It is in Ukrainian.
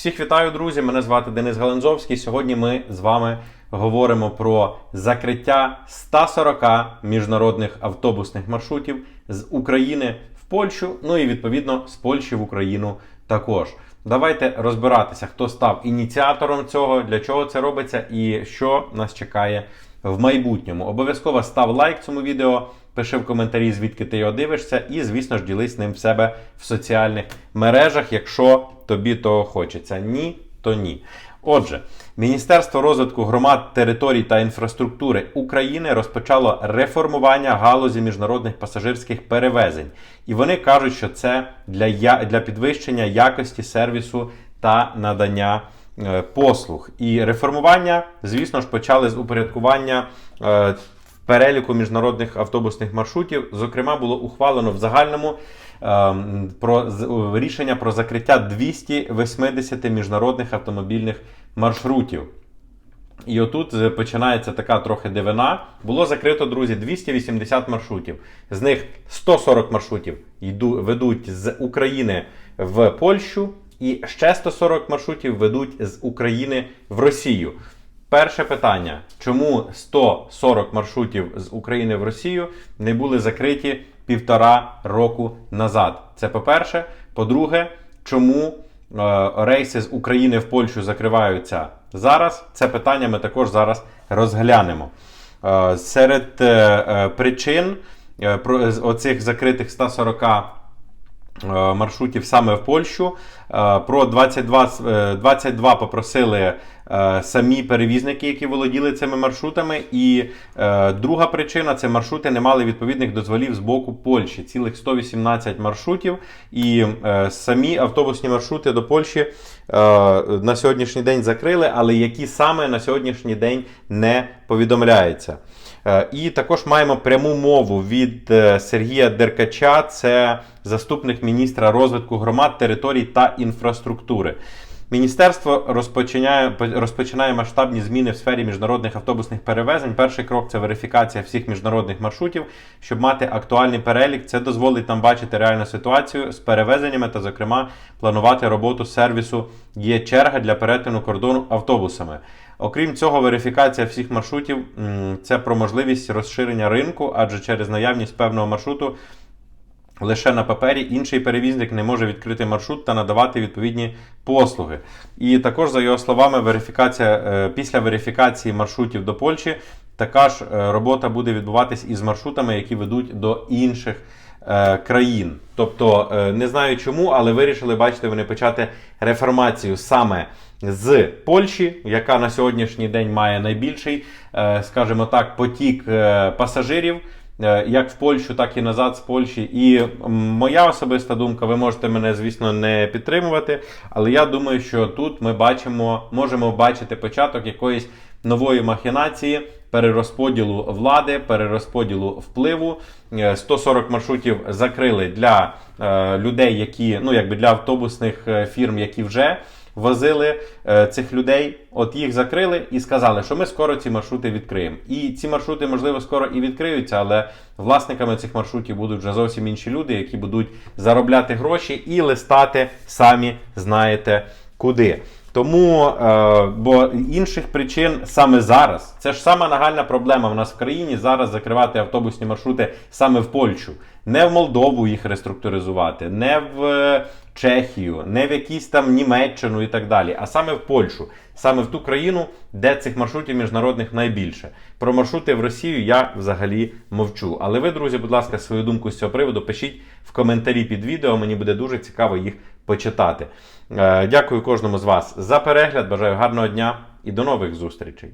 Всіх вітаю, друзі! Мене звати Денис Галанзовський. Сьогодні ми з вами говоримо про закриття 140 міжнародних автобусних маршрутів з України в Польщу, ну і відповідно з Польщі в Україну також. Давайте розбиратися, хто став ініціатором цього, для чого це робиться і що нас чекає в майбутньому. Обов'язково став лайк цьому відео, пиши в коментарі, звідки ти його дивишся, і, звісно ж, ділись ним в себе в соціальних мережах, якщо тобі того хочеться. Ні, то ні. Отже, Міністерство розвитку громад, територій та інфраструктури України розпочало реформування галузі міжнародних пасажирських перевезень. І вони кажуть, що це для, я- для підвищення якості сервісу та надання е, послуг. І реформування, звісно ж, почали з упорядкування е, переліку міжнародних автобусних маршрутів. Зокрема, було ухвалено в загальному ем, про рішення про закриття 280 міжнародних автомобільних маршрутів. І отут е, починається така трохи дивина. Було закрито, друзі, 280 маршрутів. З них 140 маршрутів йду, ведуть з України в Польщу, і ще 140 маршрутів ведуть з України в Росію. Перше питання: чому 140 маршрутів з України в Росію не були закриті півтора року назад? Це по-перше. По-друге, чому е, рейси з України в Польщу закриваються зараз? Це питання ми також зараз розглянемо. Е, серед е, е, причин е, про, оцих закритих 140 е, маршрутів саме в Польщу. Е, Про 22, е, 22 попросили самі перевізники, які володіли цими маршрутами. І е, друга причина це маршрути не мали відповідних дозволів з боку Польщі. Цілих 118 маршрутів. І е, самі автобусні маршрути до Польщі е, на сьогоднішній день закрили, але які саме на сьогоднішній день не повідомляється. Е, І також маємо пряму мову від е, Сергія Деркача, це заступник міністра розвитку громад, територій та інфраструктури. Міністерство розпочинає, розпочинає масштабні зміни в сфері міжнародних автобусних перевезень. Перший крок це верифікація всіх міжнародних маршрутів, щоб мати актуальний перелік. Це дозволить нам бачити реальну ситуацію з перевезеннями та, зокрема, планувати роботу сервісу. Є черга для перетину кордону автобусами. Окрім цього, верифікація всіх маршрутів це про можливість розширення ринку, адже через наявність певного маршруту лише на папері інший перевізник не може відкрити маршрут та надавати відповідні послуги. І також, за його словами, верифікація е, після верифікації маршрутів до Польщі така ж е, робота буде відбуватись із маршрутами, які ведуть до інших е, країн. Тобто, не знаю чому, але вирішили, бачите, вони почати реформацію саме з Польщі, яка на сьогоднішній день має найбільший, скажімо так, потік пасажирів. Е, як в Польщу, так і назад з Польщі. І моя особиста думка, ви можете мене, звісно, не підтримувати, але я думаю, що тут ми бачимо, можемо бачити початок якоїсь нової махінації. Перерозподілу влади, перерозподілу впливу. Е, 140 маршрутів закрили для е, людей, які ну якби для автобусних е, фірм, які вже возили е, цих людей. От їх закрили і сказали, що ми скоро ці маршрути відкриємо. І ці маршрути, можливо, скоро і відкриються, але власниками цих маршрутів будуть вже зовсім інші люди, які будуть заробляти гроші і листати самі знаєте куди. Тому, е, бо інших причин саме зараз, це ж сама нагальна проблема в нас в країні зараз закривати автобусні маршрути саме в Польщу. Не в Молдову їх реструктуризувати, не в е, Чехію, не в якісь там Німеччину і так далі, а саме в Польщу, саме в ту країну, де цих маршрутів міжнародних найбільше. Про маршрути в Росію я взагалі мовчу. Але ви, друзі, будь ласка, свою думку з цього приводу пишіть в коментарі під відео. Мені буде дуже цікаво їх почитати. Е, Дякую кожному з вас за перегляд. Бажаю гарного дня і до нових зустрічей.